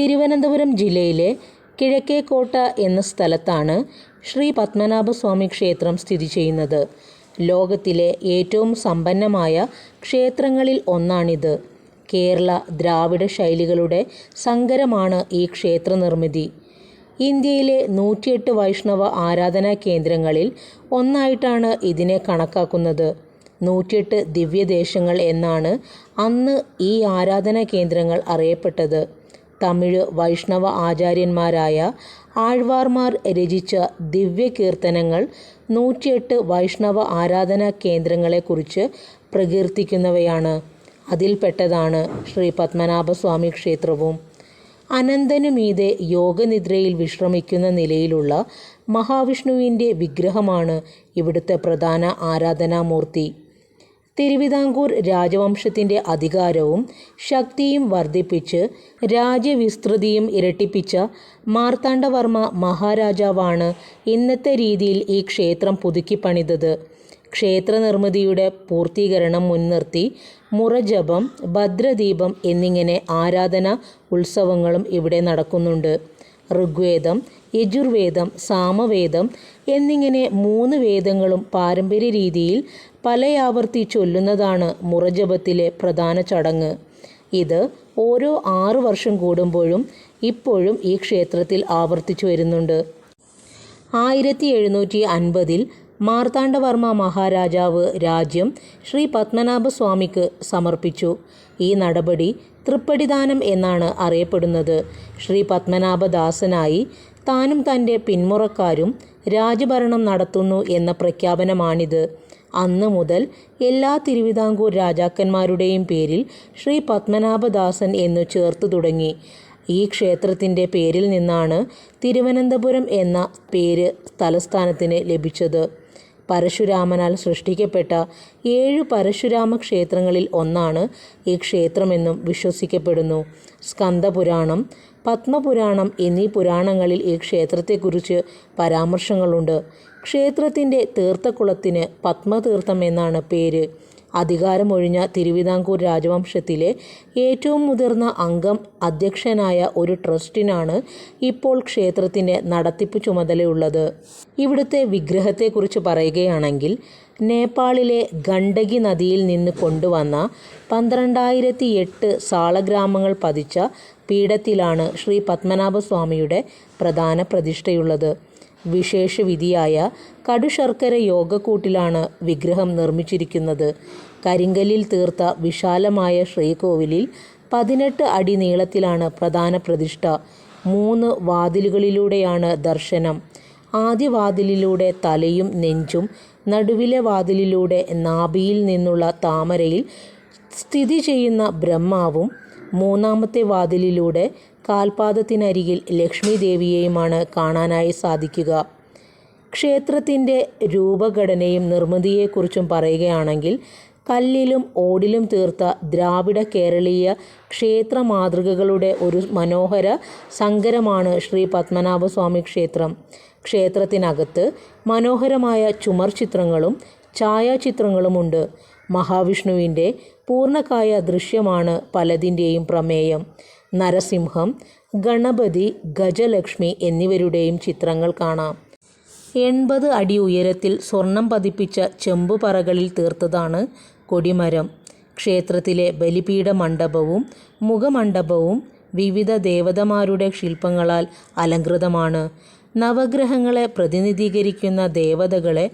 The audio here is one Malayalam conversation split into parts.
തിരുവനന്തപുരം ജില്ലയിലെ കിഴക്കേക്കോട്ട എന്ന സ്ഥലത്താണ് ശ്രീ പത്മനാഭസ്വാമി ക്ഷേത്രം സ്ഥിതി ചെയ്യുന്നത്. ലോകത്തിലെ ഏറ്റവും സമ്പന്നമായ ക്ഷേത്രങ്ങളിൽ ഒന്നാണിത്. കേരള ദ്രാവിഡ ശൈലികളുടെ സങ്കരമാണ് ഈ ക്ഷേത്ര നിർമ്മിതി ഇന്ത്യയിലെ നൂറ്റിയെട്ട് വൈഷ്ണവ ആരാധനാ കേന്ദ്രങ്ങളിൽ ഒന്നായിട്ടാണ് ഇതിനെ കണക്കാക്കുന്നത്. നൂറ്റിയെട്ട് ദിവ്യദേശങ്ങൾ എന്നാണ് അന്ന് ഈ ആരാധനാ കേന്ദ്രങ്ങൾ അറിയപ്പെട്ടത്. തമിഴ് വൈഷ്ണവ ആചാര്യന്മാരായ ആഴ്വാർമാർ രചിച്ച ദിവ്യകീർത്തനങ്ങൾ നൂറ്റിയെട്ട് വൈഷ്ണവ ആരാധനാ കേന്ദ്രങ്ങളെക്കുറിച്ച് പ്രകീർത്തിക്കുന്നവയാണ്. അതിൽപ്പെട്ടതാണ് ശ്രീ പത്മനാഭസ്വാമി ക്ഷേത്രവും. അനന്തനുമീതെ യോഗനിദ്രയിൽ വിശ്രമിക്കുന്ന നിലയിലുള്ള മഹാവിഷ്ണുവിന്റെ വിഗ്രഹമാണ് ഇവിടുത്തെ പ്രധാന ആരാധനാമൂർത്തി. തിരുവിതാംകൂർ രാജവംശത്തിന്റെ അധികാരവും ശക്തിയും വർദ്ധിപ്പിച്ച് രാജ്യവിസ്തൃതിയും ഇരട്ടിപ്പിച്ച മാർത്താണ്ഡവർമ്മ മഹാരാജാവാണ് ഇന്നത്തെ രീതിയിൽ ഈ ക്ഷേത്രം പുതുക്കിപ്പണിതത് ക്ഷേത്ര നിർമ്മിതിയുടെ പൂർത്തീകരണം മുൻനിർത്തി മുറജപം ഭദ്രദീപം എന്നിങ്ങനെ ആരാധന ഉത്സവങ്ങളും ഇവിടെ നടക്കുന്നുണ്ട്. ഋഗ്വേദം യജുർവേദം സാമവേദം എന്നിങ്ങനെ മൂന്ന് വേദങ്ങളും പാരമ്പര്യ രീതിയിൽ പലയാവർത്തി ചൊല്ലുന്നതാണ് മുറജപത്തിലെ പ്രധാന ചടങ്ങ്. ഇത് ഓരോ ആറ് വർഷം കൂടുമ്പോഴും ഇപ്പോഴും ഈ ക്ഷേത്രത്തിൽ ആവർത്തിച്ചു വരുന്നുണ്ട്. ആയിരത്തി എഴുന്നൂറ്റി അൻപതിൽ മാർത്താണ്ഡവർമ്മ മഹാരാജാവ് രാജ്യം ശ്രീ പത്മനാഭസ്വാമിക്ക് സമർപ്പിച്ചു. ഈ നടപടി തൃപ്പടിദാനം എന്നാണ് അറിയപ്പെടുന്നത്. ശ്രീ പത്മനാഭദാസനായി താനും തന്റെ പിന്മുറക്കാരും രാജഭരണം നടത്തുന്നു എന്ന പ്രഖ്യാപനമാണിത്. അന്ന് മുതൽ എല്ലാ തിരുവിതാംകൂർ രാജാക്കന്മാരുടെയും പേരിൽ ശ്രീ പത്മനാഭദാസൻ എന്നു ചേർത്തു തുടങ്ങി. ഈ ക്ഷേത്രത്തിന്റെ പേരിൽ നിന്നാണ് തിരുവനന്തപുരം എന്ന പേര് തലസ്ഥാനത്തിന് ലഭിച്ചത്. പരശുരാമനാൽ സൃഷ്ടിക്കപ്പെട്ട ഏഴ് പരശുരാമ ക്ഷേത്രങ്ങളിൽ ഒന്നാണ് ഈ ക്ഷേത്രമെന്നും വിശ്വസിക്കപ്പെടുന്നു. സ്കന്ദപുരാണം പത്മപുരാണം എന്നീ പുരാണങ്ങളിൽ ഈ ക്ഷേത്രത്തെക്കുറിച്ച് പരാമർശങ്ങളുണ്ട്. ക്ഷേത്രത്തിന്റെ തീർത്ഥക്കുളത്തിന് പത്മതീർത്ഥം എന്നാണ് പേര്. അധികാരമൊഴിഞ്ഞ തിരുവിതാംകൂർ രാജവംശത്തിലെ ഏറ്റവും മുതിർന്ന അംഗം അധ്യക്ഷനായ ഒരു ട്രസ്റ്റിനാണ് ഇപ്പോൾ ക്ഷേത്രത്തിന്റെ നടത്തിപ്പ് ചുമതലയുള്ളത്. ഇവിടുത്തെ വിഗ്രഹത്തെക്കുറിച്ച് പറയുകയാണെങ്കിൽ നേപ്പാളിലെ ഗണ്ഡകി നദിയിൽ നിന്ന് കൊണ്ടുവന്ന പന്ത്രണ്ടായിരത്തി എട്ട് സാളഗ്രാമങ്ങൾ പതിച്ച പീഠത്തിലാണ് ശ്രീ പത്മനാഭസ്വാമിയുടെ പ്രധാന പ്രതിഷ്ഠയുള്ളത്. വിശേഷവിധിയായ കടുശർക്കര യോഗക്കൂട്ടിലാണ് വിഗ്രഹം നിർമ്മിച്ചിരിക്കുന്നത്. കരിങ്കല്ലിൽ തീർത്ത വിശാലമായ ശ്രീകോവിലിൽ പതിനെട്ട് അടി നീളത്തിലാണ് പ്രധാന പ്രതിഷ്ഠ. മൂന്ന് വാതിലുകളിലൂടെയാണ് ദർശനം. ആദ്യ വാതിലിലൂടെ തലയും നെഞ്ചും നടുവിലെ വാതിലിലൂടെ നാഭിയിൽ നിന്നുള്ള താമരയിൽ സ്ഥിതി ചെയ്യുന്ന ബ്രഹ്മാവും മൂന്നാമത്തെ വാതിലിലൂടെ കാൽപാദത്തിനരികിൽ ലക്ഷ്മി ദേവിയെയുമാണ് കാണാനായി സാധിക്കുക. ക്ഷേത്രത്തിന്റെ രൂപഘടനയും നിർമ്മിതിയെക്കുറിച്ചും പറയുകയാണെങ്കിൽ കല്ലിലും ഓടിലും തീർത്ത ദ്രാവിഡ കേരളീയ ക്ഷേത്ര മാതൃകകളുടെ ഒരു മനോഹര സങ്കരമാണ് ശ്രീ പത്മനാഭസ്വാമി ക്ഷേത്രം. ക്ഷേത്രത്തിനകത്ത് മനോഹരമായ ചുമർ ചിത്രങ്ങളും ഛായാചിത്രങ്ങളുമുണ്ട്. മഹാവിഷ്ണുവിന്റെ പൂർണകായ ദൃശ്യമാണ് പലതിന്റെയും പ്രമേയം. നരസിംഹം ഗണപതി ഗജലക്ഷ്മി എന്നിവരുടെയും ചിത്രങ്ങൾ കാണാം. എൺപത് അടി ഉയരത്തിൽ സ്വർണം പതിപ്പിച്ച ചെമ്പുപറകളിൽ തീർത്തതാണ് കൊടിമരം. ക്ഷേത്രത്തിലെ ബലിപീഠ മണ്ഡപവും മുഖമണ്ഡപവും വിവിധ ദേവതമാരുടെ ശില്പങ്ങളാൽ അലങ്കൃതമാണ് നവഗ്രഹങ്ങളെ പ്രതിനിധീകരിക്കുന്ന ദേവതകളെ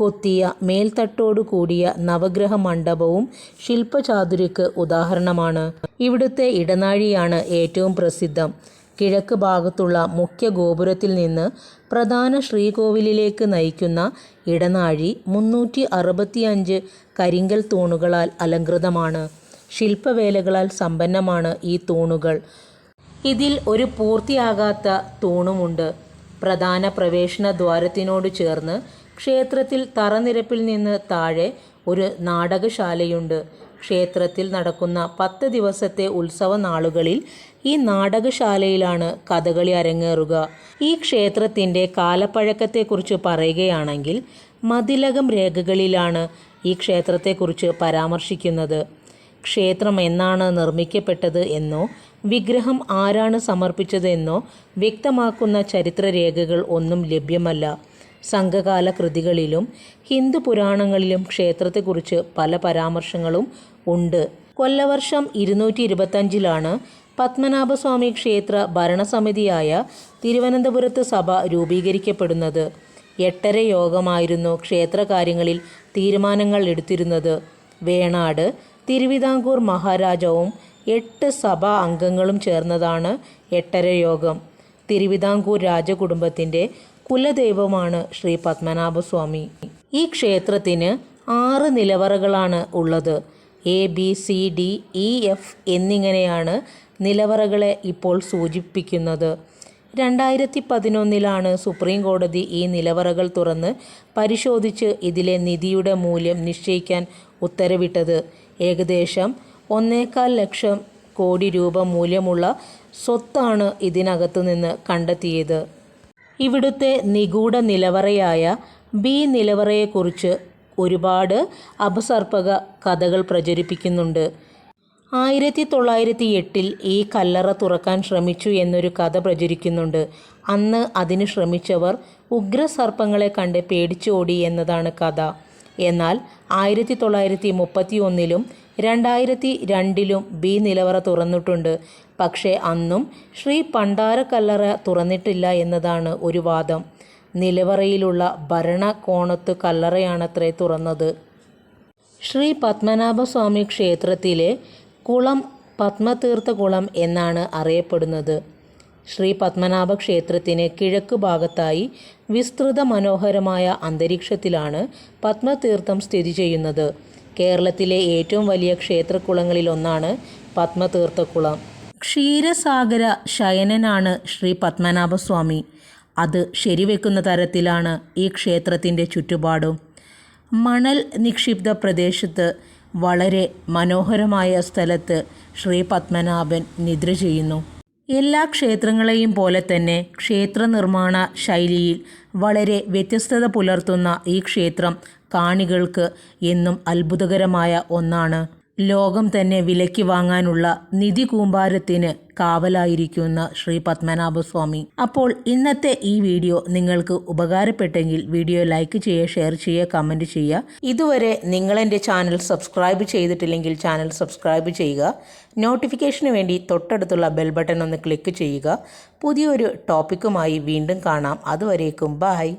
കൊത്തിയ മേൽത്തട്ടോടു കൂടിയ നവഗ്രഹ മണ്ഡപവും ശില്പചാതുര്യക്ക് ഉദാഹരണമാണ്. ഇവിടുത്തെ ഇടനാഴിയാണ് ഏറ്റവും പ്രസിദ്ധം. കിഴക്ക് ഭാഗത്തുള്ള മുഖ്യ ഗോപുരത്തിൽ നിന്ന് പ്രധാന ശ്രീകോവിലിലേക്ക് നയിക്കുന്ന ഇടനാഴി മുന്നൂറ്റി അറുപത്തിയഞ്ച് കരിങ്കൽ തൂണുകളാൽ അലങ്കൃതമാണ് ശില്പവേലകളാൽ സമ്പന്നമാണ് ഈ തൂണുകൾ. ഇതിൽ ഒരു പൂർത്തിയാകാത്ത തൂണുമുണ്ട്. പ്രധാന പ്രവേശന ദ്വാരത്തിനോട് ചേർന്ന് ക്ഷേത്രത്തിൽ തറനിരപ്പിൽ നിന്ന് താഴെ ഒരു നാടകശാലയുണ്ട്. ക്ഷേത്രത്തിൽ നടക്കുന്ന പത്ത് ദിവസത്തെ ഉത്സവ നാളുകളിൽ ഈ നാടകശാലയിലാണ് കഥകളി അരങ്ങേറുക. ഈ ക്ഷേത്രത്തിന്റെ കാലപ്പഴക്കത്തെക്കുറിച്ച് പറയുകയാണെങ്കിൽ മതിലകം രേഖകളിലാണ് ഈ ക്ഷേത്രത്തെക്കുറിച്ച് പരാമർശിക്കുന്നത്. ക്ഷേത്രം എന്നാണ് നിർമ്മിക്കപ്പെട്ടത് എന്നോ വിഗ്രഹം ആരാണ് സമർപ്പിച്ചതെന്നോ വ്യക്തമാക്കുന്ന ചരിത്രരേഖകൾ ഒന്നും ലഭ്യമല്ല. സംഘകാല കൃതികളിലും ഹിന്ദു പുരാണങ്ങളിലും ക്ഷേത്രത്തെക്കുറിച്ച് പല പരാമർശങ്ങളും ഉണ്ട്. കൊല്ലവർഷം ഇരുന്നൂറ്റി ഇരുപത്തഞ്ചിലാണ് പത്മനാഭസ്വാമി ക്ഷേത്ര ഭരണസമിതിയായ തിരുവനന്തപുരത്ത് സഭ രൂപീകരിക്കപ്പെടുന്നത്. എട്ടര യോഗമായിരുന്നു ക്ഷേത്രകാര്യങ്ങളിൽ തീരുമാനങ്ങൾ എടുത്തിരുന്നത്. വേണാട് തിരുവിതാംകൂർ മഹാരാജാവും എട്ട് സഭാ അംഗങ്ങളും ചേർന്നതാണ് എട്ടര യോഗം. തിരുവിതാംകൂർ രാജകുടുംബത്തിന്റെ കുലദൈവമാണ് ശ്രീ പത്മനാഭസ്വാമി. ഈ ക്ഷേത്രത്തിന് ആറ് നിലവറകളാണ് ഉള്ളത്. A B C D E F എന്നിങ്ങനെയാണ് നിലവറകളെ ഇപ്പോൾ സൂചിപ്പിക്കുന്നത്. രണ്ടായിരത്തി പതിനൊന്നിലാണ് സുപ്രീം കോടതി ഈ നിലവറകൾ തുറന്ന് പരിശോധിച്ച് ഇതിലെ നിധിയുടെ മൂല്യം നിശ്ചയിക്കാൻ ഉത്തരവിട്ടത്. ഏകദേശം ഒന്നേകാൽ ലക്ഷം കോടി രൂപ മൂല്യമുള്ള സ്വത്താണ് ഇതിനകത്തു നിന്ന് കണ്ടെത്തിയത്. ഇവിടുത്തെ നിഗൂഢ നിലവറയായ ബി നിലവറയെക്കുറിച്ച് ഒരുപാട് അപസർപ്പക കഥകൾ പ്രചരിപ്പിക്കുന്നുണ്ട്. ആയിരത്തി തൊള്ളായിരത്തി എട്ടിൽ ഈ കല്ലറ തുറക്കാൻ ശ്രമിച്ചു എന്നൊരു കഥ പ്രചരിക്കുന്നുണ്ട്. അന്ന് അതിന് ശ്രമിച്ചവർ ഉഗ്രസർപ്പങ്ങളെ കണ്ട് പേടിച്ചോടി എന്നതാണ് കഥ. എന്നാൽ ആയിരത്തി തൊള്ളായിരത്തി മുപ്പത്തി ഒന്നിലും രണ്ടായിരത്തി രണ്ടിലും ബി നിലവറ തുറന്നിട്ടുണ്ട്. പക്ഷേ അന്നും ശ്രീ പണ്ടാരക്കല്ലറ തുറന്നിട്ടില്ല എന്നതാണ് ഒരു വാദം. നിലവറയിലുള്ള ഭരണകോണത്ത് കല്ലറയാണത്രേ തുറന്നത്. ശ്രീ പത്മനാഭസ്വാമി ക്ഷേത്രത്തിലെ കുളം പത്മതീർത്ഥകുളം എന്നാണ് അറിയപ്പെടുന്നത്. ശ്രീ പത്മനാഭ ക്ഷേത്രത്തിന് കിഴക്ക് ഭാഗത്തായി വിസ്തൃത മനോഹരമായ അന്തരീക്ഷത്തിലാണ് പത്മതീർത്ഥം സ്ഥിതി ചെയ്യുന്നത്. കേരളത്തിലെ ഏറ്റവും വലിയ ക്ഷേത്രക്കുളങ്ങളിലൊന്നാണ് പത്മതീർത്ഥക്കുളം ക്ഷീരസാഗര ശയനനാണ് ശ്രീ പത്മനാഭസ്വാമി. അത് ശരിവെക്കുന്ന തരത്തിലാണ് ഈ ക്ഷേത്രത്തിന്റെ ചുറ്റുപാടും. മണൽ നിക്ഷിപ്ത പ്രദേശത്ത് വളരെ മനോഹരമായ സ്ഥലത്ത് ശ്രീ പത്മനാഭൻ നിദ്ര ചെയ്യുന്നു. എല്ലാ ക്ഷേത്രങ്ങളെയും പോലെ തന്നെ ക്ഷേത്ര നിർമ്മാണ ശൈലിയിൽ വളരെ വ്യത്യസ്തത പുലർത്തുന്ന ഈ ക്ഷേത്രം കാണികൾക്ക് എന്നും അത്ഭുതകരമായ ഒന്നാണ്. ലോകം തന്നെ വിലയ്ക്ക് വാങ്ങാനുള്ള നിധി കൂമ്പാരത്തിന് കാവലായിരിക്കുന്ന ശ്രീ പത്മനാഭസ്വാമി. അപ്പോൾ ഇന്നത്തെ ഈ വീഡിയോ നിങ്ങൾക്ക് ഉപകാരപ്പെട്ടെങ്കിൽ വീഡിയോ ലൈക്ക് ചെയ്യുക ഷെയർ ചെയ്യുക കമന്റ് ചെയ്യുക. ഇതുവരെ നിങ്ങളെന്റെ ചാനൽ സബ്സ്ക്രൈബ് ചെയ്തിട്ടില്ലെങ്കിൽ ചാനൽ സബ്സ്ക്രൈബ് ചെയ്യുക. നോട്ടിഫിക്കേഷന് വേണ്ടി തൊട്ടടുത്തുള്ള ബെൽ ബട്ടൺ ഒന്ന് ക്ലിക്ക് ചെയ്യുക. പുതിയൊരു ടോപ്പിക്കുമായി വീണ്ടും കാണാം. അതുവരേക്കും ബായ്